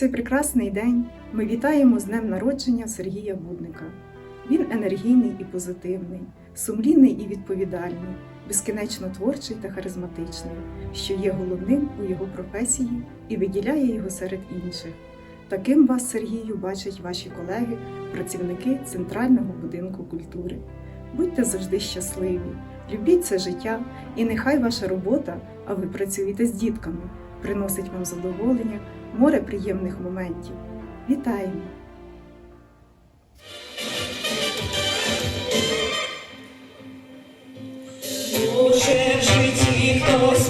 цей прекрасний день ми вітаємо з днем народження Сергія Будника. Він енергійний і позитивний, сумлінний і відповідальний, безкінечно творчий та харизматичний, що є головним у його професії і виділяє його серед інших. Таким вас, Сергію, бачать ваші колеги, працівники Центрального будинку культури. Будьте завжди щасливі, любіть це життя, і нехай ваша робота, а ви працюєте з дітками, приносить вам задоволення, море приємних моментів. Вітаємо! Може в житті хтось